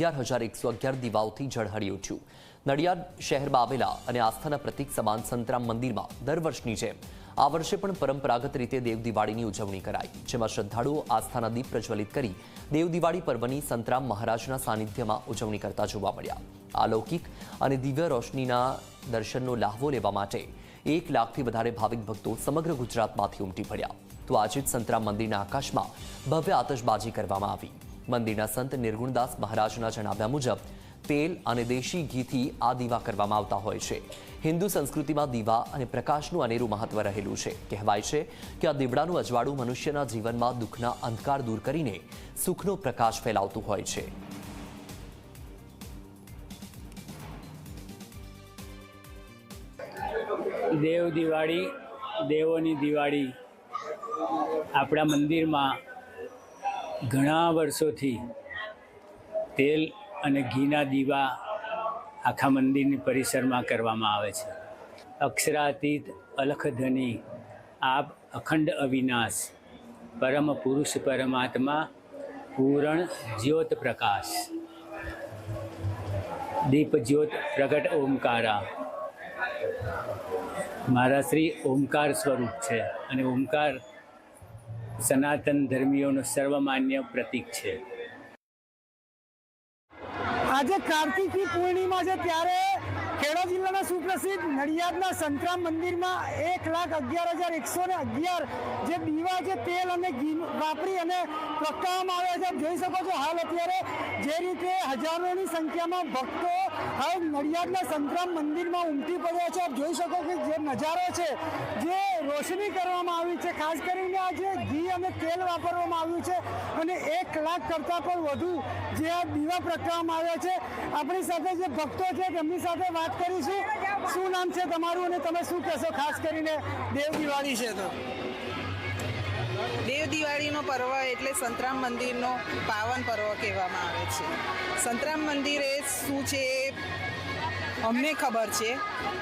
અગિયાર હજાર એકસો અગિયાર દીવાઓથી ઝળહળી ઉઠ્યું. નડિયાદ શહેરમાં આવેલા અને આસ્થાના પ્રતીક સમાન સંતરામ મંદિરમાં દર વર્ષની જેમ આ વર્ષે પણ પરંપરાગત રીતે દેવ દિવાળીની ઉજવણી કરાઈ, જેમાં શ્રદ્ધાળુઓ આસ્થાના દીપ પ્રજ્વલિત કરી દેવ દિવાળી પર્વની સંતરામ મહારાજના સાનિધ્યમાં ઉજવણી કરતા જોવા મળ્યા. અલૌકિક અને દિવ્ય રોશનીના દર્શનનો લાહવો લેવા માટે એક લાખથી વધારે ભાવિક ભક્તો સમગ્ર ગુજરાતમાંથી ઉમટી પડ્યા. તો આજે જ સંતરામ મંદિરના આકાશમાં ભવ્ય આતશબાજી કરવામાં આવી. મંદિરના સંત નિર્ગુણદાસ મહારાજના જણાવ્યા મુજબ, તેલ અને દેશી ઘીથી આ દીવા કરવામાં આવતા હોય છે. હિન્દુ સંસ્કૃતિમાં દીવા અને પ્રકાશનું અનેરું મહત્વ રહેલું છે. કહેવાય છે કે આ દીવડાનું અજવાળું મનુષ્યના જીવનમાં દુઃખના અંધકાર દૂર કરીને સુખનો પ્રકાશ ફેલાવતું હોય છે. દેવ દિવાળી, દેવોની દિવાળી આપણા મંદિરમાં ઘણા વર્ષોથી તેલ અને ઘીના દીવા આખા મંદિરની પરિસરમાં કરવામાં આવે છે. અક્ષરાતીત અલખધની આપ અખંડ અવિનાશ, પરમ પુરુષ પરમાત્મા, પૂરણ જ્યોત પ્રકાશ. દીપ જ્યોત પ્રગટ ઓમકારા. મારા શ્રી ઓમકાર સ્વરૂપ છે અને ઓમકાર સનાતન ધર્મીઓનું સર્વમાન્ય પ્રતીક છે. આજે કાર્તિકી પૂર્ણિમા છે ત્યારે ખેડા જિલ્લાના સુપ્રસિદ્ધ નડિયાદના સંતરામ મંદિરમાં એક લાખ અગિયાર હજાર એકસો ને અગિયાર જે દીવા છે, તેલ અને ઘી વાપરી અને પ્રગટાવવામાં આવ્યા છે. જોઈ શકો છો હાલ અત્યારે જે રીતે હજારોની સંખ્યામાં ભક્તો હાલ નડિયાદના સંતરામ મંદિરમાં ઉમટી પડ્યા છે. આપ જોઈ શકો કે જે નજારો છે, જે રોશની કરવામાં આવી છે. ખાસ કરીને આ જે ઘી અને તેલ વાપરવામાં આવ્યું છે અને એક લાખ કરતાં પણ વધુ જે આ દીવા પ્રગટાવવામાં આવ્યા છે. આપણી સાથે જે ભક્તો છે, તેમની સાથે વાત કરીશું. શું નામ છે તમારું અને તમે શું કહેશો? ખાસ કરીને દેવ દિવાળી છે તો. દેવ દિવાળીનો પર્વ એટલે સંતરામ મંદિરનો પાવન પર્વ કહેવામાં આવે છે. સંતરામ મંદિર એ શું છે અમને ખબર છે.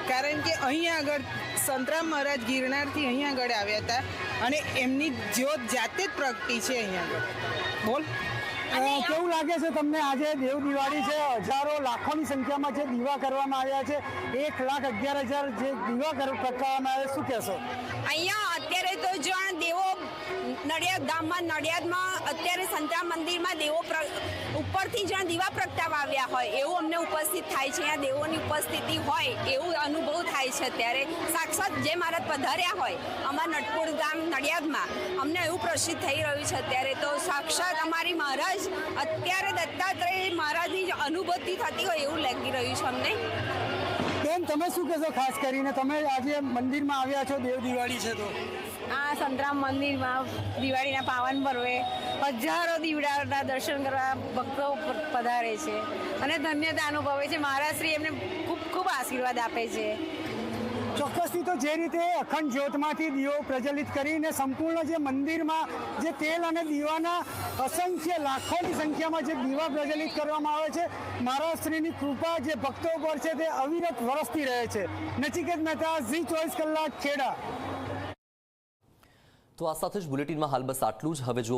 કારણ કે અહીંયા આગળ સંતરામ મહારાજ ગિરનારથી અહીંયા આગળ આવ્યા હતા અને એમની જ્યોત જાતે જ પ્રગટી છે અહીંયા આગળ. બોલ. કેવું લાગે છે તમને આજે દેવ દિવાળી છે? હજારો, લાખોની સંખ્યામાં જે દીવા કરવામાં આવ્યા છે. એક લાખ અગિયાર હજાર જે દીવા કરવામાં આવે શું કહેશો? અહીંયા અત્યારે તો જો આ દેવો નડિયાદ ગામમાં, નડિયાદમાં અત્યારે સંતરામ મંદિરમાં દેવો પ્ર- ઉપરથી જ્યાં દીવા પ્રગટાવવા આવ્યા હોય, એવું અમને ઉપસ્થિત થાય છે. ત્યાં દેવોની ઉપસ્થિતિ હોય, એવું અનુભવ થાય છે અત્યારે. સાક્ષાત જે મહારાજ પધાર્યા હોય, અમારા નટપુર ગામ, નડિયાદમાં, અમને એવું પ્રસિદ્ધ થઈ રહ્યું છે અત્યારે. તો સાક્ષાત અમારી મહારાજ, અત્યારે દત્તાત્રેય મહારાજની અનુભૂતિ થતી હોય એવું લાગી રહ્યું છે અમને. બેન તમે શું કહેશો? ખાસ કરીને તમે આજે મંદિરમાં આવ્યા છો દેવ દિવાળી છે તો. આ સંતરામ મંદિરમાં દિવાળીના પાવન પર્વે હજારો દીવડાના દર્શન કરવા ભક્તો પધારે છે. અને ધન્યતા અનુભવે છે. મહારાજશ્રી એમને ખૂબ ખૂબ આશીર્વાદ આપે છે. ચોક્કસથી તો જે રીતે અખંડ જ્યોતમાંથી દીવો પ્રજ્વલિત કરીને સંપૂર્ણ જે મંદિરમાં જે તેલ અને દીવાના અસંખ્ય લાખોની સંખ્યામાં જે દીવા પ્રજ્વલિત કરવામાં આવે છે મહારાષ્ટ્રીની કૃપા જે ભક્તો પર છે તે અવિરત વરસતી રહે છે. નચિકેત મહેતા, ઝી ચોવીસ કલાક ખેડા. તો આ સાથે જ બુલેટિનમાં હાલ બસ આટલું જ. હવે જો